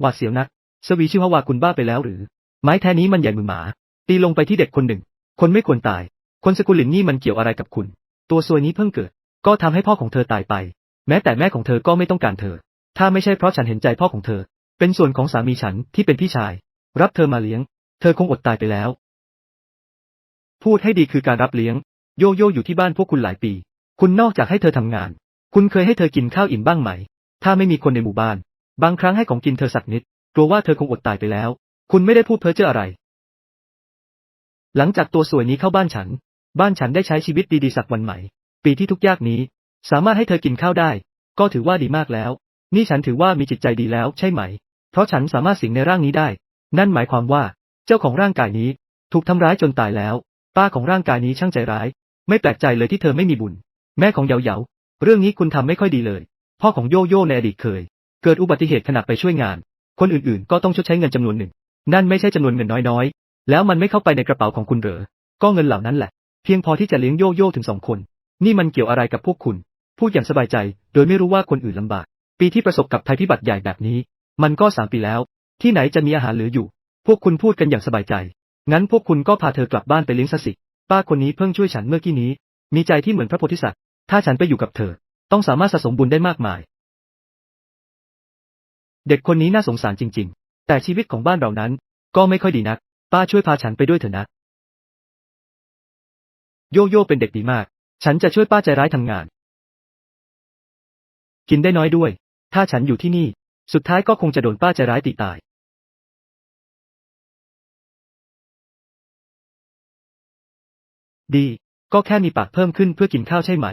หวาดเสียวนัก สวีชิวาวาคุณบ้าไปแล้วหรือ ไม้แท้นี้มันใหญ่มือหมา ตีลงไปที่เด็กคนหนึ่ง คนไม่ควรตาย คนสกุลหลินนี่มันเกี่ยวอะไรกับคุณ ตัวซวยนี้เพิ่งเกิด ก็ทำให้พ่อของเธอตายไป แม้แต่แม่ของเธอก็ไม่ต้องการเธอ ถ้าไม่ใช่เพราะฉันเห็นใจพ่อของเธอ เป็นส่วนของสามีฉันที่เป็นพี่ชาย รับเธอมาเลี้ยง เธอคงอดตายไปแล้ว พูดให้ดีคือการรับเลี้ยง โยโย่อยู่ที่บ้านพวกคุณหลายปี คุณนอกจากให้เธอทำงาน คุณเคยให้เธอกินข้าวอิ่มบ้างไหม ถ้าไม่มีคนในหมู่บ้าน บางครั้งให้ของกินเธอสักนิด กลัวว่าเธอคงอดตายไปแล้ว คุณไม่ได้พูดเพ้อเจ้ออะไร หลังจากตัวสวยนี้เข้าบ้านฉัน บ้านฉันได้ใช้ชีวิตดีๆสักวันใหม่ ปีที่ทุกข์ยากนี้ สามารถให้เธอกินข้าวได้ ก็ถือว่าดีมากแล้ว นี่ฉันถือว่ามีจิตใจดีแล้วใช่ไหม เพราะฉันสามารถสิงในร่างนี้ได้ นั่นหมายความว่า เจ้าของร่างกายนี้ ถูกทำร้ายจนตายแล้ว ป้าของร่างกายนี้ช่างใจร้าย ไม่แปลกใจเลยที่เธอไม่มีบุญ แม่ของเหยาเหยาเรื่องนี้คุณทำไม่ค่อยดีเลย พ่อของโยโย่ในอดีตเคย เกิดอุบัติเหตุขณะไปช่วยงาน คนอื่นๆ ก็ต้องชดใช้เงินจำนวนหนึ่ง นั่นไม่ใช่จำนวนเงินน้อยๆ แล้วมันไม่เข้าไปในกระเป๋าของคุณเหรอ ก็เงินเหล่านั้นแหละ เพียงพอที่จะเลี้ยงโยโย่ถึงสองคน นี่มันเกี่ยวอะไรกับพวกคุณ พูดอย่างสบายใจ โดยไม่รู้ว่าคนอื่นลำบาก ปีที่ประสบกับภัยพิบัติใหญ่แบบนี้ มันก็สามปีแล้ว ที่ไหนจะมีอาหารเหลืออยู่ พวกคุณพูดกันอย่างสบายใจ งั้นพวกคุณก็พาเธอกลับบ้านไปเลี้ยงซะสิ ป้าคนนี้เพิ่งช่วยฉันเมื่อกี้นี้ มีใจที่เหมือนพระโพธิสัตว์ ถ้าฉันไปอยู่กับเธอ ต้องสามารถสะสมบุญได้มากมาย เด็กคนนี้น่าสงสารจริง ๆ แต่ชีวิตของบ้านเรานั้น ก็ไม่ค่อยดีนัก ป้าช่วยพาฉันไปด้วยเถอะนะ โยโย่เป็นเด็กดีมาก ฉันจะช่วยป้าใจร้ายทำงาน กินได้น้อยด้วย ถ้าฉันอยู่ที่นี่ สุดท้ายก็คงจะโดนป้าใจร้ายตีตาย ดี ก็แค่มีปากเพิ่มขึ้นเพื่อกินข้าวใช่ไหม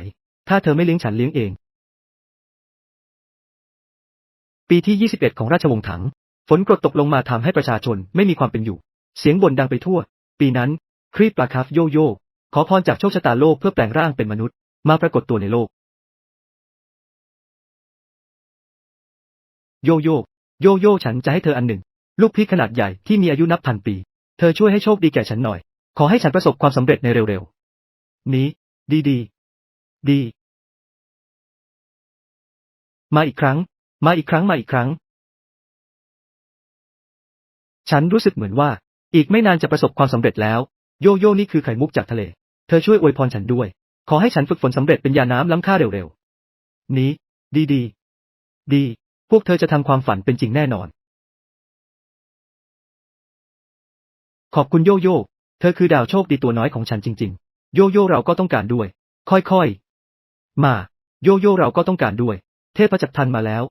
ถ้าเธอไม่เลี้ยงฉันเลี้ยงเอง ปีที่ 21 ของราชวงศ์ถัง ฝนกรดตกลงมาทำให้ประชาชนไม่มีความเป็นอยู่ เสียงบ่นดังไปทั่ว ปีนั้น ครีปปลาคาฟโยโย่ขอพรจากโชคชะตาโลกเพื่อแปลงร่างเป็นมนุษย์ มาปรากฏตัวในโลก โยโย่โยโย่ฉันจะให้เธออันหนึ่ง ลูกพริกขนาดใหญ่ที่มีอายุนับพันปี เธอช่วยให้โชคดีแก่ฉันหน่อย ขอให้ฉันประสบความสำเร็จในเร็วๆ นี้ ดีดี ดี มาอีกครั้ง มาอีกครั้งมาอีกครั้ง ฉันรู้สึกเหมือนว่า อีกไม่นานจะประสบความสำเร็จแล้ว โยโย่นี่คือไข่มุกจากทะเล เธอช่วยอวยพรฉันด้วย ขอให้ฉันฝึกฝนสำเร็จเป็นยาน้ำล้ำค่าเร็วๆ นี้ ดีดี ดี พวกเธอจะทำความฝันเป็นจริงแน่นอน ขอบคุณโยโย่ เธอคือดาวโชคดีตัวน้อยของฉันจริง ๆ โยโย่เราก็ต้องการด้วย ค่อยๆ มา โยโย่เราก็ต้องการด้วย เทพจักรพันมาแล้ว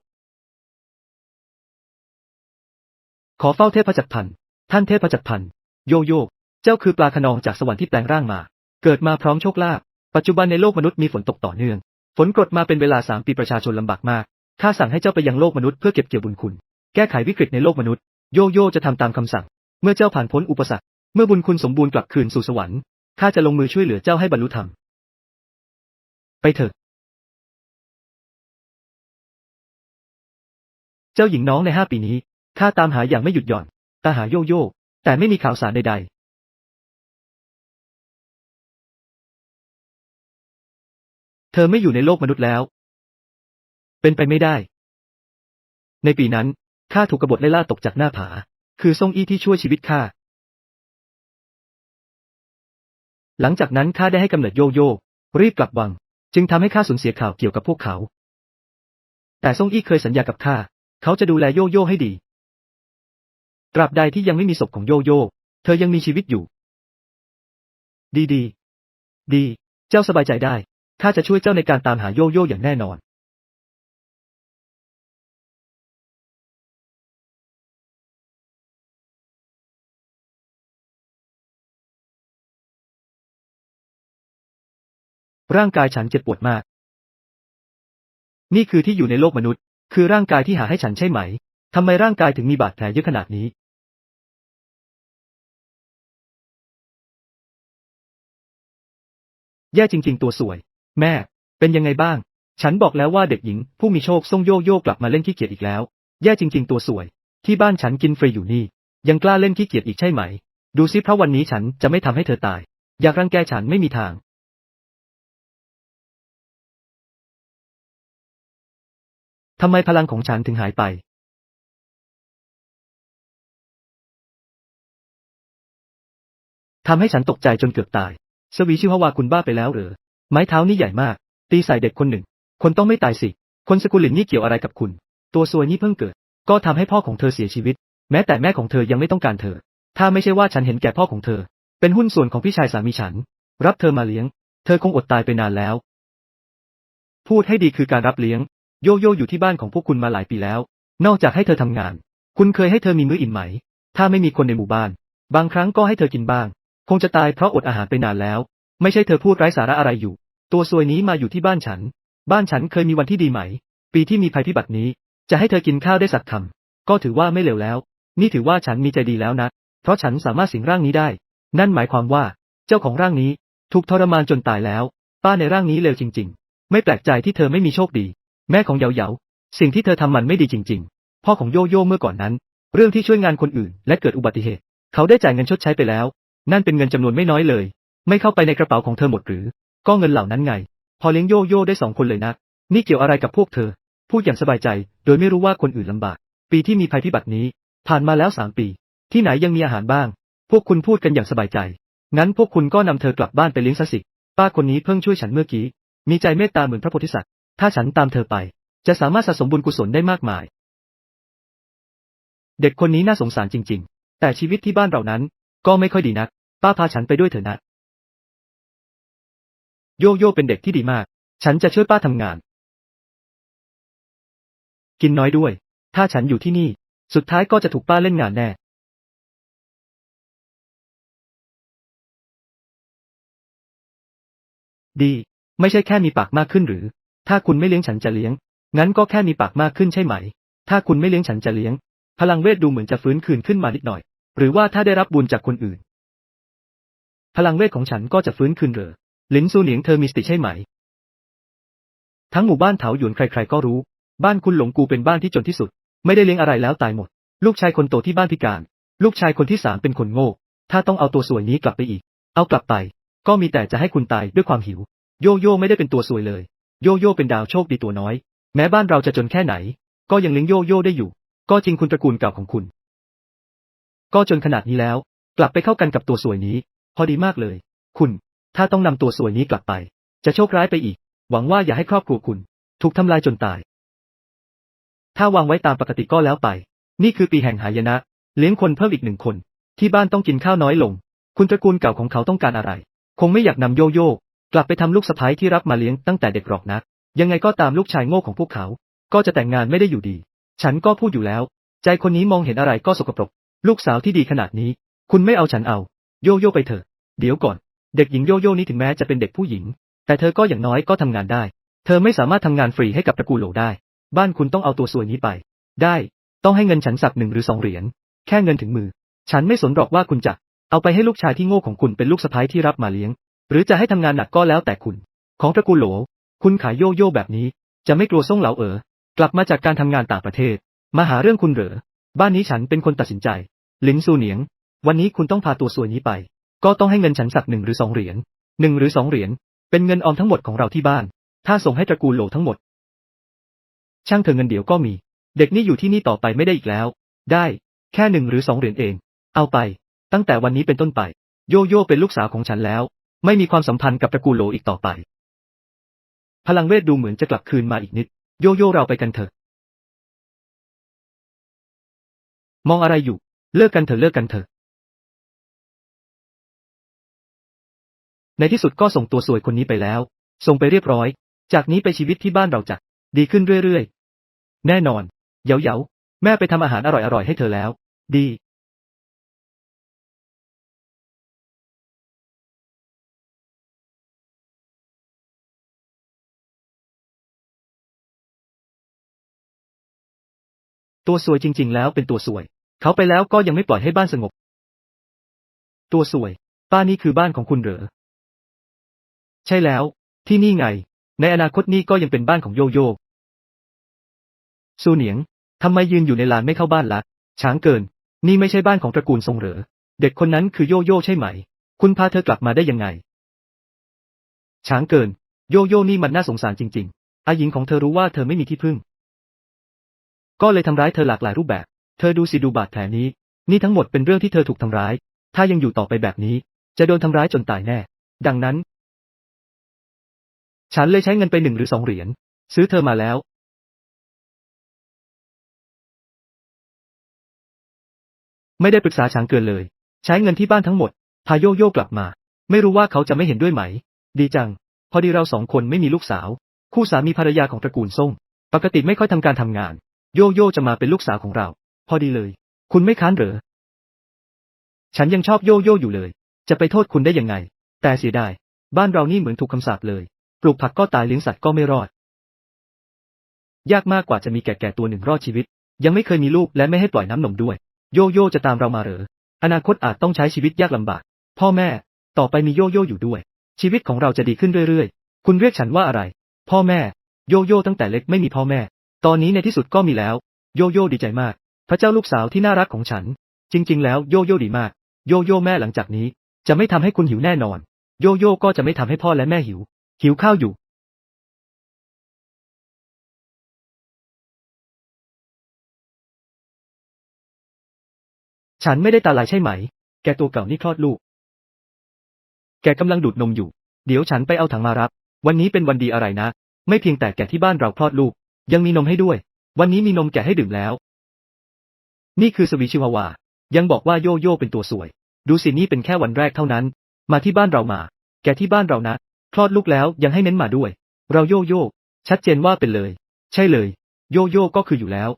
ขอเฝ้าเทพจักรพันธ์ท่านเทพจักรพันธ์โยโย่เจ้าคือปลาขนองจากสวรรค์ที่แปลงร่างมา เกิดมาพร้อมโชคลาภ ปัจจุบันในโลกมนุษย์มีฝนตกต่อเนื่อง ฝนกรดมาเป็นเวลาสามปีประชาชนลำบากมาก ข้าสั่งให้เจ้าไปยังโลกมนุษย์เพื่อเก็บเกี่ยวบุญคุณ แก้ไขวิกฤตในโลกมนุษย์ โยโย่จะทำตามคำสั่ง เมื่อเจ้าผ่านพ้นอุปสรรค เมื่อบุญคุณสมบูรณ์กลับคืนสู่สวรรค์ ข้าจะลงมือช่วยเหลือเจ้าให้บรรลุธรรม ไปเถอะ เจ้าหญิงน้องในห้าปีนี้ ข้าตามหาอย่างไม่หยุดหย่อน ตาหาโยโย่ แต่ไม่มีข่าวสารใดๆเธอไม่อยู่ในโลกมนุษย์แล้ว เป็นไปไม่ได้ ในปีนั้น ข้าถูกกบฏไล่ล่าตกจากหน้าผา คือซ่งอี้ที่ช่วยชีวิตข้า หลังจากนั้นข้าได้ให้กำเนิดโยโย่ รีบกลับวัง จึงทำให้ข้าสูญเสียข่าวเกี่ยวกับพวกเขา แต่ซ่งอี้เคยสัญญากับข้า เขาจะดูแลโยโย่ให้ดี ตราบใดที่ยังไม่มีศพของโยโย่เธอยังมีชีวิตอยู่ ดีดี ดี เจ้าสบายใจได้ ข้าจะช่วยเจ้าในการตามหาโยโย่อย่างแน่นอน ร่างกายฉันเจ็บปวดมาก นี่คือที่อยู่ในโลกมนุษย์ คือร่างกายที่หาให้ฉันใช่ไหม ทำไมร่างกายถึงมีบาดแผลเยอะขนาดนี้ แย่จริง ๆ ตัวสวย แม่ เป็นยังไงบ้าง ฉันบอกแล้วว่าเด็กหญิง ผู้มีโชคส่งโยกโยกกลับมาเล่นขี้เกียจอีกแล้ว แย่จริง ๆ ตัวสวย ที่บ้านฉันกินฟรีอยู่นี่ ยังกล้าเล่นขี้เกียจอีกใช่ไหม ดูซิเพราะวันนี้ฉันจะไม่ทำให้เธอตาย อยากรังแกฉันไม่มีทางทำไมพลังของฉันถึงหายไป ทำให้ฉันตกใจจนเกือบตาย สวีชื่อว่าคุณบ้าไปแล้วเหรอไม้เท้านี่ใหญ่มาก ตีใส่เด็กคนหนึ่ง คนต้องไม่ตายสิ คนสกุลหลินนี่เกี่ยวอะไรกับคุณ ตัวซวยนี่เพิ่งเกิด ก็ทำให้พ่อของเธอเสียชีวิต แม้แต่แม่ของเธอยังไม่ต้องการเธอ ถ้าไม่ใช่ว่าฉันเห็นแก่พ่อของเธอ เป็นหุ้นส่วนของพี่ชายสามีฉัน รับเธอมาเลี้ยง เธอคงอดตายไปนานแล้ว พูดให้ดีคือการรับเลี้ยง โยโย่อยู่ที่บ้านของพวกคุณมาหลายปีแล้ว นอกจากให้เธอทำงาน คุณเคยให้เธอมีมื้ออิ่มไหม ถ้าไม่มีคนในหมู่บ้าน บางครั้งก็ให้เธอกินบ้าง คงจะตายเพราะอดอาหารไปนานแล้ว ไม่ใช่เธอพูดไร้สาระอะไรอยู่ ตัวซวยนี้มาอยู่ที่บ้านฉัน บ้านฉันเคยมีวันที่ดีไหม ปีที่มีภัยพิบัตินี้ จะให้เธอกินข้าวได้สักคำก็ถือว่าไม่เลวแล้ว นี่ถือว่าฉันมีใจดีแล้วนะ เพราะฉันสามารถสิงร่างนี้ได้ นั่นหมายความว่า เจ้าของร่างนี้ ถูกทรมานจนตายแล้ว ป้าในร่างนี้เลวจริง ๆ ไม่แปลกใจที่เธอไม่มีโชคดี แม่ของเหยาเยาสิ่งที่เธอทำมันไม่ดีจริง ๆ พ่อของโยโย่เมื่อก่อนนั้น เรื่องที่ช่วยงานคนอื่นและเกิดอุบัติเหตุ เขาได้จ่ายเงินชดใช้ไปแล้ว นั่นเป็นเงินจำนวนไม่น้อยเลย ไม่เข้าไปในกระเป๋าของเธอหมดหรือ ก็เงินเหล่านั้นไง พอเลี้ยงโยโย่ได้สองคนเลยนะนี่เกี่ยวอะไรกับพวกเธอ พูดอย่างสบายใจ โดยไม่รู้ว่าคนอื่นลำบาก ปีที่มีภัยพิบัตินี้ ผ่านมาแล้วสามปี ที่ไหนยังมีอาหารบ้าง พวกคุณพูดกันอย่างสบายใจ งั้นพวกคุณก็นำเธอกลับบ้านไปเลี้ยงซะสิ ป้าคนนี้เพิ่งช่วยฉันเมื่อกี้ มีใจเมตตาเหมือนพระโพธิสัตว์ ถ้าฉันตามเธอไป จะสามารถสะสมบุญกุศลได้มากมาย เด็กคนนี้น่าสงสารจริง ๆ แต่ชีวิตที่บ้านเรานั้น ก็ไม่ค่อยดีนัก ป้าพาฉันไปด้วยเถอะนะ โยโย่เป็นเด็กที่ดีมาก ฉันจะช่วยป้าทำงาน กินน้อยด้วย ถ้าฉันอยู่ที่นี่ สุดท้ายก็จะถูกป้าเล่นงานแน่ดี ไม่ใช่แค่มีปากมากขึ้นหรือ ถ้าคุณไม่เลี้ยงฉันจะเลี้ยง งั้นก็แค่มีปากมากขึ้นใช่ไหม ถ้าคุณไม่เลี้ยงฉันจะเลี้ยง พลังเวทดูเหมือนจะฟื้นคืนขึ้นมานิดหน่อย หรือว่าถ้าได้รับบุญจากคนอื่น พลังเวทของฉันก็จะฟื้นคืนเหรอลินซูเหนียงเธอมีสติใช่ไหม ทั้งหมู่บ้านเถาหยวนใครๆก็รู้ บ้านคุณหลงกูเป็นบ้านที่จนที่สุด ไม่ได้เลี้ยงอะไรแล้วตายหมด ลูกชายคนโตที่บ้านพิการ ลูกชายคนที่สามเป็นคนโง่ ถ้าต้องเอาตัวสวยนี้กลับไปอีก เอากลับไป ก็มีแต่จะให้คุณตายด้วยความหิว โยโย่ไม่ได้เป็นตัวสวยเลย โยโย่เป็นดาวโชคดีตัวน้อย แม้บ้านเราจะจนแค่ไหน ก็ยังเลี้ยงโยโย่ได้อยู่ ก็จริงคุณตระกูลเก่าของคุณ ก็จนขนาดนี้แล้ว กลับไปเข้ากันกับตัวสวยนี้ พอดีมากเลย คุณ ถ้าต้องนำตัวสวยนี้กลับไป จะโชคร้ายไปอีก หวังว่าอย่าให้ครอบครัวคุณ ถูกทำลายจนตาย ถ้าวางไว้ตามปกติก็แล้วไป นี่คือปีแห่งหายนะ เลี้ยงคนเพิ่มอีกหนึ่งคน ที่บ้านต้องกินข้าวน้อยลง คุณตระกูลเก่าของเขาต้องการอะไร คงไม่อยากนำโยโย่กลับไปทำลูกสะใภ้ที่รับมาเลี้ยงตั้งแต่เด็กหรอกนะ ยังไงก็ตามลูกชายโง่ของพวกเขา ก็จะแต่งงานไม่ได้อยู่ดี ฉันก็พูดอยู่แล้ว ใจคนนี้มองเห็นอะไรก็สกปรก ลูกสาวที่ดีขนาดนี้ คุณไม่เอาฉันเอา โยโย่ไปเถอะ เดี๋ยวก่อน เด็กหญิงโยโย่นี้ถึงแม้จะเป็นเด็กผู้หญิง แต่เธอก็อย่างน้อยก็ทำงานได้ เธอไม่สามารถทำงานฟรีให้กับตระกูลโหลได้ บ้านคุณต้องเอาตัวสวยนี้ไป ได้ ต้องให้เงินฉันสักหนึ่งหรือสองเหรียญ แค่เงินถึงมือ ฉันไม่สนหรอกว่าคุณจะ เอาไปให้ลูกชายที่โง่ของคุณเป็นลูกสะใภ้ที่รับมาเลี้ยง หรือจะให้ทำงานหนักก็แล้วแต่คุณ ของตระกูลโหล คุณขายโยโย่แบบนี้ จะไม่กลัวส่งเหลาเอ๋อกลับมาจากการทำงานต่างประเทศ มาหาเรื่องคุณเหรอ บ้านนี้ฉันเป็นคนตัดสินใจ ลินซูเหนียง วันนี้คุณต้องพาตัวสวยนี้ไป ก็ต้องให้เงินฉันสักหนึ่งหรือสองเหรียญหนึ่งหรือสองเหรียญ เป็นเงินออมทั้งหมดของเราที่บ้าน ถ้าส่งให้ตระกูลโหลทั้งหมด ช่างเธอเงินเดี๋ยวก็มี เด็กนี่อยู่ที่นี่ต่อไปไม่ได้อีกแล้ว ได้ แค่หนึ่งหรือสองเหรียญเอง เอาไป ตั้งแต่วันนี้เป็นต้นไป โยโย่เป็นลูกสาวของฉันแล้ว ไม่มีความสัมพันธ์กับตระกูลโหลอีกต่อไป พลังเวทดูเหมือนจะกลับคืนมาอีกนิด โยโย่เราไปกันเถอะ มองอะไรอยู่ เลิกกันเถอะเลิกกันเถอะ ในที่สุดก็ส่งตัวสวยคนนี้ไปแล้ว ส่งไปเรียบร้อย จากนี้ไปชีวิตที่บ้านเราจะดีขึ้นเรื่อยๆ แน่นอน เยาเยาแม่ไปทำอาหารอร่อยๆให้เธอแล้ว ดี ตัวสวยจริง ๆ แล้วเป็นตัวสวย เขาไปแล้วก็ยังไม่ปล่อยให้บ้านสงบ ตัวสวย ป้านี่คือบ้านของคุณเหรอ ใช่แล้ว ที่นี่ไง ในอนาคตนี่ก็ยังเป็นบ้านของโยโย่ซูเหนียงทำไมยืนอยู่ในลานไม่เข้าบ้านละช้างเกิน นี่ไม่ใช่บ้านของตระกูลทรงเหรอ เด็กคนนั้นคือโยโย่ใช่ไหม คุณพาเธอกลับมาได้ยังไง ช้างเกิน โยโย่นี่มันน่าสงสารจริง ๆอาหญิงของเธอรู้ว่าเธอไม่มีที่พึ่ง ก็เลยทำร้ายเธอหลากหลายรูปแบบ เธอดูสิดูบาดแผลนี้ นี่ทั้งหมดเป็นเรื่องที่เธอถูกทำร้าย ถ้ายังอยู่ต่อไปแบบนี้ จะโดนทำร้ายจนตายแน่ ดังนั้น ฉันเลยใช้เงินไปหนึ่งหรือสองเหรียญ ซื้อเธอมาแล้ว ไม่ได้ปรึกษาช้างเกินเลย ใช้เงินที่บ้านทั้งหมด พาโยโย่กลับมา ไม่รู้ว่าเขาจะไม่เห็นด้วยไหม ดีจัง พอดีเราสองคนไม่มีลูกสาว คู่สามีภรรยาของตระกูลซ่ง ปกติไม่ค่อยทำการทำงาน โยโย่จะมาเป็นลูกสาวของเรา พอดีเลย คุณไม่ค้านเหรอ ฉันยังชอบโยโย่อยู่เลย จะไปโทษคุณได้ยังไง แต่เสียดาย บ้านเรานี่เหมือนถูกคำสาปเลย ปลูกผักก็ตายเลี้ยงสัตว์ก็ไม่รอด ยากมากกว่าจะมีแก่ๆตัวหนึ่งรอดชีวิต ยังไม่เคยมีลูกและไม่ให้ปล่อยน้ำนมด้วย โยโย่จะตามเรามาเหรอ อนาคตอาจต้องใช้ชีวิตยากลำบาก พ่อแม่ ต่อไปมีโยโย่อยู่ด้วย ชีวิตของเราจะดีขึ้นเรื่อยๆ คุณเรียกฉันว่าอะไร พ่อแม่ โยโย่ตั้งแต่เล็กไม่มีพ่อแม่ ตอนนี้ในที่สุดก็มีแล้ว โยโย่ดีใจมาก พระเจ้าลูกสาวที่น่ารักของฉัน จริง ๆ แล้วโยโย่ดีมาก โยโย่แม่หลังจากนี้ จะไม่ทำให้คุณหิวแน่นอน โยโย่ก็จะไม่ทำให้พ่อและแม่หิว หิวข้าวอยู่ ฉันไม่ได้ตาลายใช่ไหม แกตัวเก่านี่คลอดลูก แกกำลังดูดนมอยู่ เดี๋ยวฉันไปเอาถังมารับ วันนี้เป็นวันดีอะไรนะ ไม่เพียงแต่แกที่บ้านเราคลอดลูก ยังมีนมให้ด้วย วันนี้มีนมแกให้ดื่มแล้ว นี่คือสวีชิวาวา ยังบอกว่าโยโย่เป็นตัวสวย ดูสินี่เป็นแค่วันแรกเท่านั้น มาที่บ้านเรามา แกที่บ้านเรานะ คลอดลูกแล้วยังให้เน้นมาด้วย เราโยโย่ ชัดเจนว่าเป็นเลย ใช่เลย โยโย่ก็คืออยู่แล้ว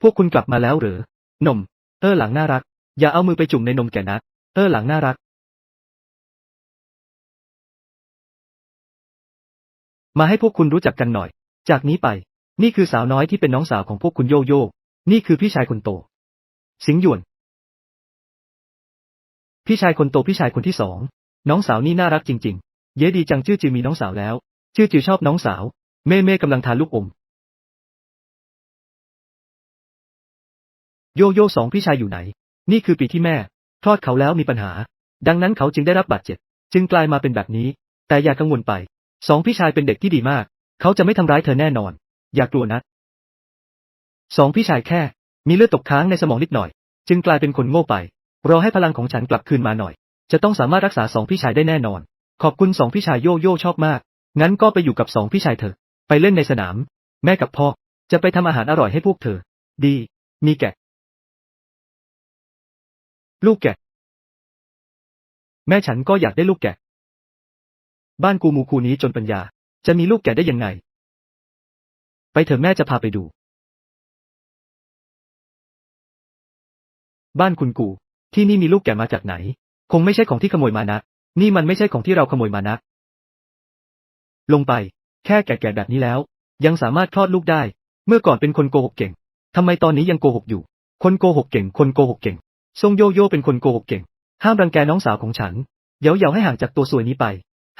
พวกคุณกลับมาแล้วเหรอ นม เออหลังน่ารัก อย่าเอามือไปจุ่มในนมแกนะ เออหลังน่ารัก มาให้พวกคุณรู้จักกันหน่อย จากนี้ไป นี่คือสาวน้อยที่เป็นน้องสาวของพวกคุณโยโย่นี่คือพี่ชายคนโต สิงหยวน พี่ชายคนโตพี่ชายคนที่สอง น้องสาวนี่น่ารักจริง ๆ เย้ดีจังชื่อจิวมีน้องสาวแล้ว ชื่อจิวชอบน้องสาว เม่เม่กำลังทานลูกอม โยโย่สองพี่ชายอยู่ไหน นี่คือปีที่แม่คลอดเขาแล้วมีปัญหา ดังนั้นเขาจึงได้รับบาดเจ็บ จึงกลายมาเป็นแบบนี้ แต่อย่ากังวลไป สองพี่ชายเป็นเด็กที่ดีมาก เขาจะไม่ทำร้ายเธอแน่นอน อย่ากลัวนะสองพี่ชายแค่ มีเลือดตกค้างในสมองนิดหน่อย จึงกลายเป็นคนโง่ไป รอให้พลังของฉันกลับคืนมาหน่อย จะต้องสามารถรักษาสองพี่ชายได้แน่นอน ขอบคุณสองพี่ชายโยโย่ชอบมาก งั้นก็ไปอยู่กับสองพี่ชายเธอไปเล่นในสนาม แม่กับพ่อ จะไปทำอาหารอร่อยให้พวกเธอ ดี มีแกะ ลูกแกะ แม่ฉันก็อยากได้ลูกแกะ บ้านกูมูคูนี้จนปัญญา จะมีลูกแกะได้ยังไง ไปเถอะแม่จะพาไปดู บ้านคุณกู ที่นี่มีลูกแกะมาจากไหน คงไม่ใช่ของที่ขโมยมานะ นี่มันไม่ใช่ของที่เราขโมยมานะ ลงไป แค่แก่ๆแบบนี้แล้ว ยังสามารถคลอดลูกได้ เมื่อก่อนเป็นคนโกหกเก่งทำไมตอนนี้ยังโกหกอยู่ คนโกหกเก่ง คนโกหกเก่งซงโยโย่เป็นคนโกหกเก่ง ห้ามรังแกน้องสาวของฉัน เยาเยาให้ห่างจากตัวสวยนี้ไป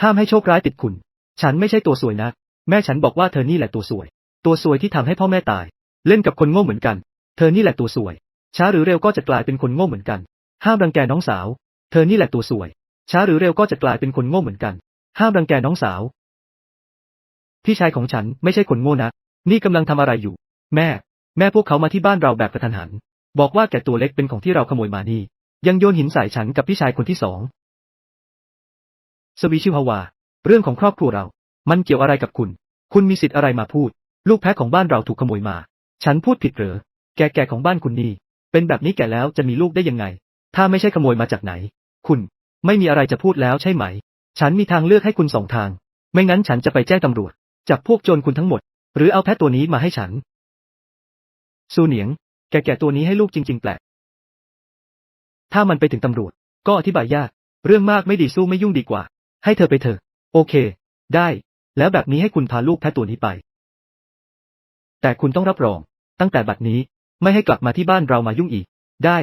ห้ามให้โชคร้ายติดคุณ ฉันไม่ใช่ตัวสวยนะ แม่ฉันบอกว่าเธอนี่แหละตัวสวย ตัวสวยที่ทำให้พ่อแม่ตาย เล่นกับคนโง่เหมือนกัน เธอนี่แหละตัวสวย ช้าหรือเร็วก็จะกลายเป็นคนโง่เหมือนกัน ห้ามรังแกน้องสาว เธอนี่แหละตัวสวย ช้าหรือเร็วก็จะกลายเป็นคนโง่เหมือนกัน ห้ามรังแกน้องสาว พี่ชายของฉันไม่ใช่คนโง่นะนี่กำลังทำอะไรอยู่ แม่ แม่พวกเขามาที่บ้านเราแบบกระทันหัน บอกว่าแกตัวเล็กเป็นของที่เราขโมยมานี่ ยังโยนหินใส่ฉันกับพี่ชายคนที่สองสวีชิวฮาวา เรื่องของครอบครัวเรา มันเกี่ยวอะไรกับคุณ คุณมีสิทธิ์อะไรมาพูด ลูกแพะของบ้านเราถูกขโมยมา ฉันพูดผิดเหรอแกแก่ของบ้านคุณนี่ เป็นแบบนี้แก่แล้วจะมีลูกได้ยังไง ถ้าไม่ใช่ขโมยมาจากไหน คุณ ไม่มีอะไรจะพูดแล้วใช่ไหม ฉันมีทางเลือกให้คุณสองทาง ไม่งั้นฉันจะไปแจ้งตำรวจ จับพวกโจรคุณทั้งหมด หรือเอาแพะตัวนี้มาให้ฉัน ซูเหนียง แกแก่ตัวนี้ให้ลูกจริง ๆ แปลก ถ้ามันไปถึงตำรวจ ก็อธิบายยาก เรื่องมากไม่ดีสู้ไม่ยุ่งดีกว่า ให้เธอไปเถอะ โอเค ได้ แล้วแบบนี้ให้คุณพาลูกแพะตัวนี้ไป แต่คุณต้องรับรอง ตั้งแต่บัดนี้ ไม่ให้กลับมาที่บ้านเรามายุ่งอีก ได้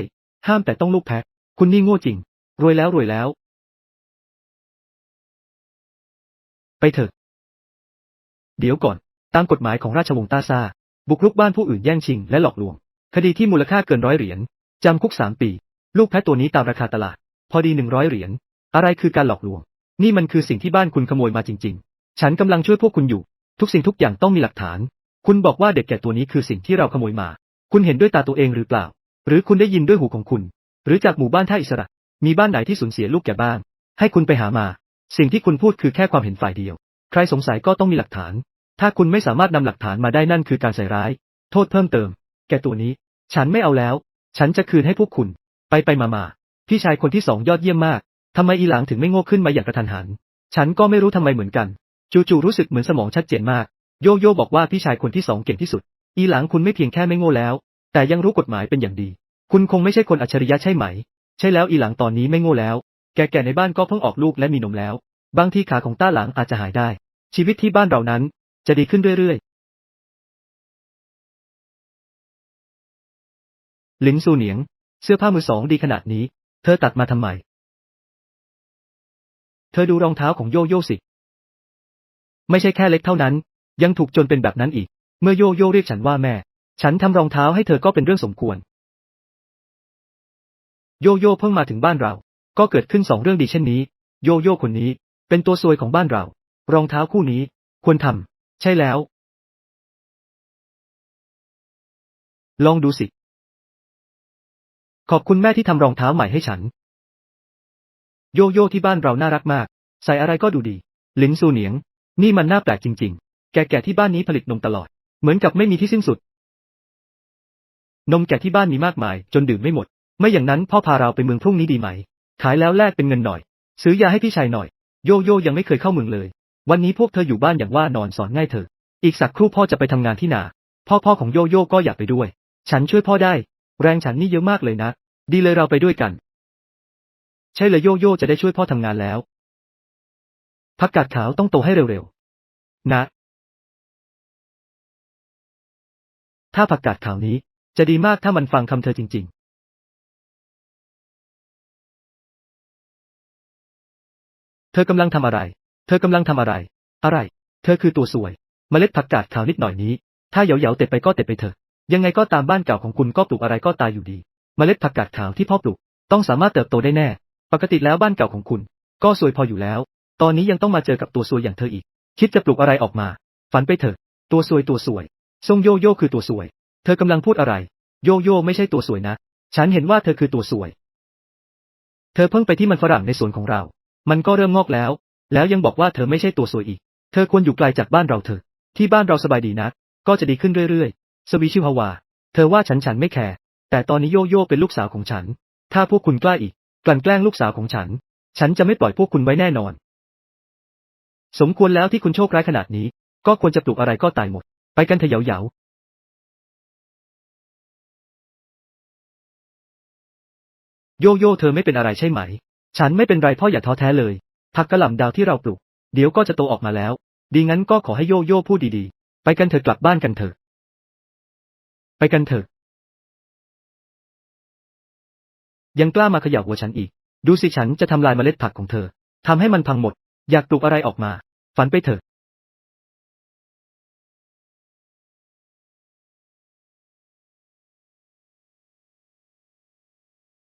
ห้ามแต่ต้องลูกแพะ คุณนี่โง่จริง รวยแล้วรวยแล้ว ไปเถอะ เดี๋ยวก่อน ตามกฎหมายของราชวงศ์ตาซา บุกรุกบ้านผู้อื่นแย่งชิงและหลอกลวง คดีที่มูลค่าเกินร้อยเหรียญ จำคุกสามปี ลูกแพะตัวนี้ตามราคาตลาด พอดีหนึ่งร้อยเหรียญ อะไรคือการหลอกลวง นี่มันคือสิ่งที่บ้านคุณขโมยมาจริง ๆ ฉันกำลังช่วยพวกคุณอยู่ ทุกสิ่งทุกอย่างต้องมีหลักฐาน คุณบอกว่าเด็กแก่ตัวนี้คือสิ่งที่เราขโมยมา คุณเห็นด้วยตาตัวเองหรือเปล่า หรือคุณได้ยินด้วยหูของคุณ หรือจากหมู่บ้านท่าอิสระ มีบ้านไหนที่สูญเสียลูกแก่บ้าง ให้คุณไปหามา สิ่งที่คุณพูดคือแค่ความเห็นฝ่ายเดียว ใครสงสัยก็ต้องมีหลักฐาน ถ้าคุณไม่สามารถนำหลักฐานมาได้นั่นคือการใส่ร้าย โทษเพิ่มเติม แก่ตัวนี้ ฉันไม่เอาแล้ว ฉันจะคืนให้พวกคุณ ไปไปมามาพี่ชายคนที่สองยอดเยี่ยมมากทำไมอีหลางถึงไม่โง่ขึ้นมาอย่างกระทันหัน ฉันก็ไม่รู้ทำไมเหมือนกัน จู่ๆรู้สึกเหมือนสมองชัดเจนมาก โยโย่บอกว่าพี่ชายคนที่สองเก่งที่สุด อีหลางคุณไม่เพียงแค่ไม่โง่แล้ว แต่ยังรู้กฎหมายเป็นอย่างดี คุณคงไม่ใช่คนอัจฉริยะใช่ไหม ใช่แล้วอีหลังตอนนี้ไม่โง่แล้ว แก่ๆในบ้านก็เพิ่งออกลูกและมีนมแล้ว บางทีขาของต้าหลังอาจจะหายได้ ชีวิตที่บ้านเรานั้น จะดีขึ้นเรื่อยๆ ลินซูเหนียง เสื้อผ้ามือสองดีขนาดนี้ เธอตัดมาทำไม เธอดูรองเท้าของโยโย่สิ ไม่ใช่แค่เล็กเท่านั้น ยังถูกจนเป็นแบบนั้นอีก เมื่อโยโย่เรียกฉันว่าแม่ ฉันทำรองเท้าให้เธอก็เป็นเรื่องสมควร โยโย่เพิ่งมาถึงบ้านเรา ก็เกิดขึ้นสองเรื่องดีเช่นนี้ โยโย่คนนี้ เป็นตัวซวยของบ้านเรา รองเท้าคู่นี้ ควรทำใช่แล้ว ลองดูสิ ขอบคุณแม่ที่ทำรองเท้าใหม่ให้ฉัน โยโย่ที่บ้านเราน่ารักมาก ใส่อะไรก็ดูดี หลินซูเหนียง นี่มันน่าแปลกจริง ๆ แก่ๆที่บ้านนี้ผลิตนมตลอด เหมือนกับไม่มีที่สิ้นสุด นมแก่ที่บ้านมีมากมาย จนดื่มไม่หมด ไม่อย่างนั้นพ่อพาเราไปเมืองพรุ่งนี้ดีไหม ขายแล้วแลกเป็นเงินหน่อย ซื้อยาให้พี่ชายหน่อย โยโย่ยังไม่เคยเข้าเมืองเลย วันนี้พวกเธออยู่บ้านอย่างว่านอนสอนง่ายเถอะ อีกสักครู่พ่อจะไปทำงานที่นา พ่อพ่อของโยโย่ก็อยากไปด้วย ฉันช่วยพ่อได้ แรงฉันนี่เยอะมากเลยนะ ดีเลยเราไปด้วยกัน ใช่เลยโยโย่จะได้ช่วยพ่อทำงานแล้วผักกาดขาวต้องโตให้เร็วๆ นะ ถ้าผักกาดข่าวนี้ จะดีมากถ้ามันฟังคำเธอจริง ๆเธอกำลังทำอะไร เธอกำลังทำอะไร อะไร เธอคือตัวสวย เมล็ดผักกาดขาวนิดหน่อยนี้ ถ้าเหยาๆเต็ดไปก็เต็ดไปเถอะ ยังไงก็ตามบ้านเก่าของคุณก็ปลูกอะไรก็ตายอยู่ดี เมล็ดผักกาดขาวที่พ่อปลูก ต้องสามารถเติบโตได้แน่ ปกติแล้วบ้านเก่าของคุณ ก็สวยพออยู่แล้ว ตอนนี้ยังต้องมาเจอกับตัวซวยอย่างเธออีก คิดจะปลูกอะไรออกมา ฝันไปเถอะ ตัวซวยตัวสวย ซงโยโย่คือตัวสวย เธอกำลังพูดอะไร โยโย่ไม่ใช่ตัวสวยนะ ฉันเห็นว่าเธอคือตัวสวย เธอเพิ่งไปที่มันฝรั่งในสวนของเรา มันก็เริ่มงอกแล้ว แล้วยังบอกว่าเธอไม่ใช่ตัวสวยอีก เธอควรอยู่ไกลจากบ้านเราเถอะ ที่บ้านเราสบายดีนะ ก็จะดีขึ้นเรื่อยๆ สวีชิวฮาวา เธอว่าฉันฉันไม่แคร์ แต่ตอนนี้โยโย่เป็นลูกสาวของฉัน ถ้าพวกคุณกล้าอีก กลั่นแกล้งลูกสาวของฉัน ฉันจะไม่ปล่อยพวกคุณไว้แน่นอน สมควรแล้วที่คุณโชคร้ายขนาดนี้ ก็ควรจะปลูกอะไรก็ตายหมด กันเถอะเหยาๆโยโย่เธอไม่เป็นอะไรใช่ไหม ฉันไม่เป็นไรพ่ออย่าท้อแท้เลย ผักกระหล่ำดาวที่เราปลูก เดี๋ยวก็จะโตออกมาแล้ว ดีงั้นก็ขอให้โยโย่พูดดีๆ ไปกันเถอะกลับบ้านกันเถอะ ไปกันเถอะ ยังกล้ามาขย่าหัวฉันอีก ดูสิฉันจะทำลายเมล็ดผักของเธอ ทำให้มันพังหมด อยากปลูกอะไรออกมา ฝันไปเถอะ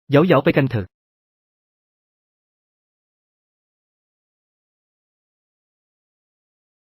เหยาๆไปกันเถอะ